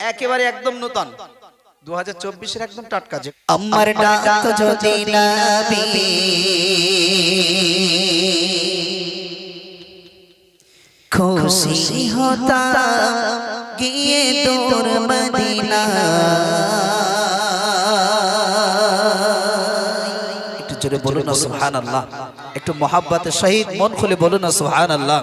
একেবারে একদম নতুন। দু হাজার চব্বিশের একদম টাটকা যে আমার ডাক যদি খুশি হতাম গিয়ে তোর মদিনা। একটু জোরে বলুন না সুবহান আল্লাহ একটু মোহাব্বতের সহিত মন খুলে বলুন না সুবহান আল্লাহ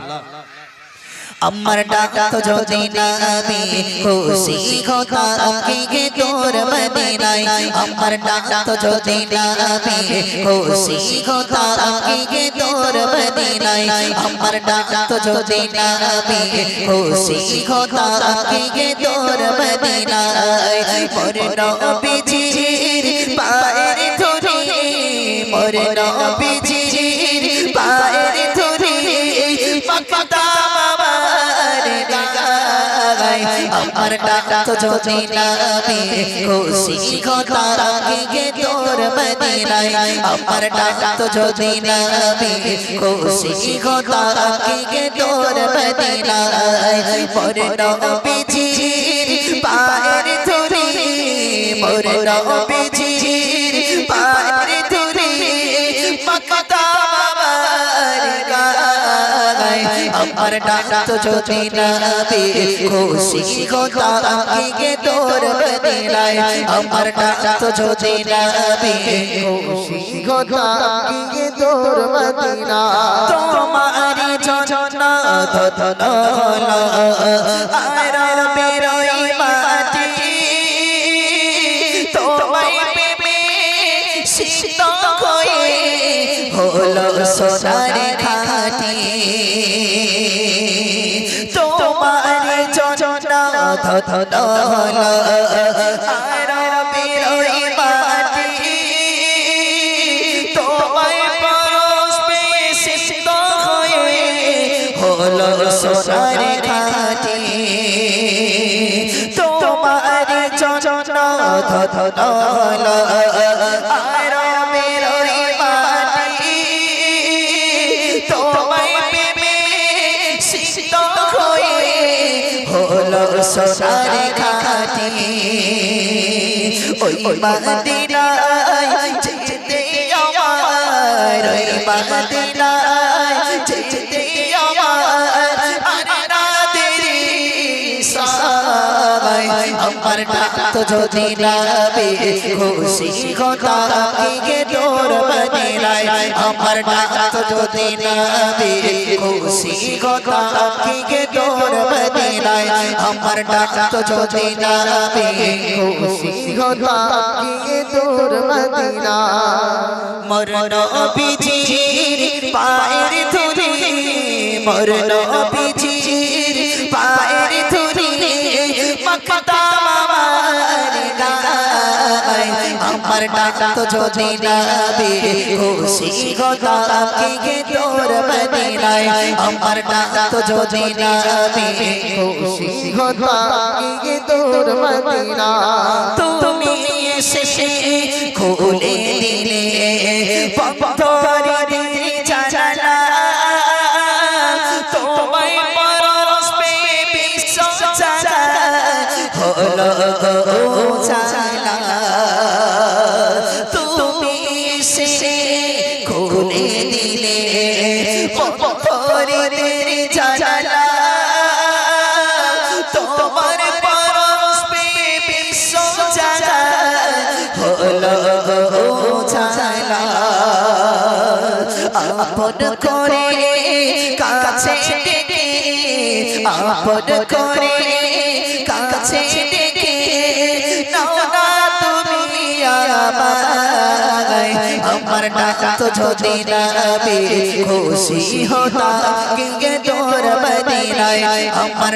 আমার ডাক তো যদি নবী খুশি হতাম গিয়ে তোর মদিনায় আমার ডাক তো যদি নবী খুশি হতাম গিয়ে তোর মদিনায় আমার ডাক তো যদি নবী খুশি হতাম গিয়ে তোর মদিনায় মোর নবীজির পায়ের ধরে মোর নবীজির আমার ডাক তো যদি নবী খুশি খোদা গে তোর মদিনায় আমার ডাক তো যদি নবী খুশি খোদা গে তোর মদিনায় মোর নবীজির পায়ের ধরে মোর নবীজির পায়ের আমার ডাক তো যদি নবী খুশি খোদা গে তোর মদিনায় আমার ডাক তো যদি নবী খুশি খোদা গে তোর মদিনা তোমার সোনার তোমার জন্য ধন হয়ে হলো সোনার খাটি তোমার জন্য ধন আর সোনার খাটি ওই মদিনায় যেতে আমার, ওই মদিনায় যেতে আমার। আরে না দেরি সাই আমার ডাক তো যদি তোর মদিনায় আমার ডাক তো যদি নবী খুশি খোদা গে তোর মদিনায় আমার ডাক তো যদি নবী খুশি খোদা গে তোর মদিনা মোর নবীজির পায়ের ধুলি মোর নবীজির পায়ের আমার ডাক তো যদি নবী খুশি খোদা গে তোর মদিনায়। আমার ডাক যদি নবী খুশি খোদা গে তোর মদিনা তুমি এসে খুলে দিলে পথরে জানালা। তোমায় পরশ পেয়ে বিশ্ব জানা হলো গো আপন করে কাছে ডেকে, আপন করে কাছে ডেকে আমার ডাক তো যদি নবী খুশি হতা তোর আমার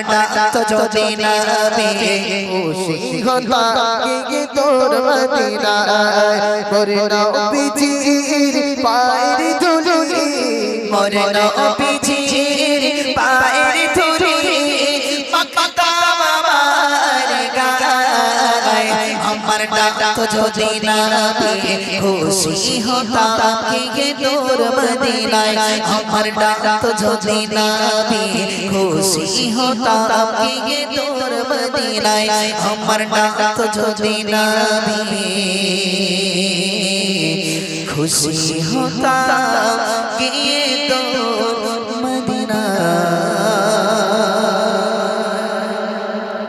তো যদি খুশি হতা তোর ধুলি। মোর নবীজির পায়ের মক্কা আমার তো যদি না খুশি হতাম কি তোর মদিনায়। আমার তো যদি না খুশি হতাম কি তোর মদিনায়। আমার ডাক যদি না খুশি হতাম কি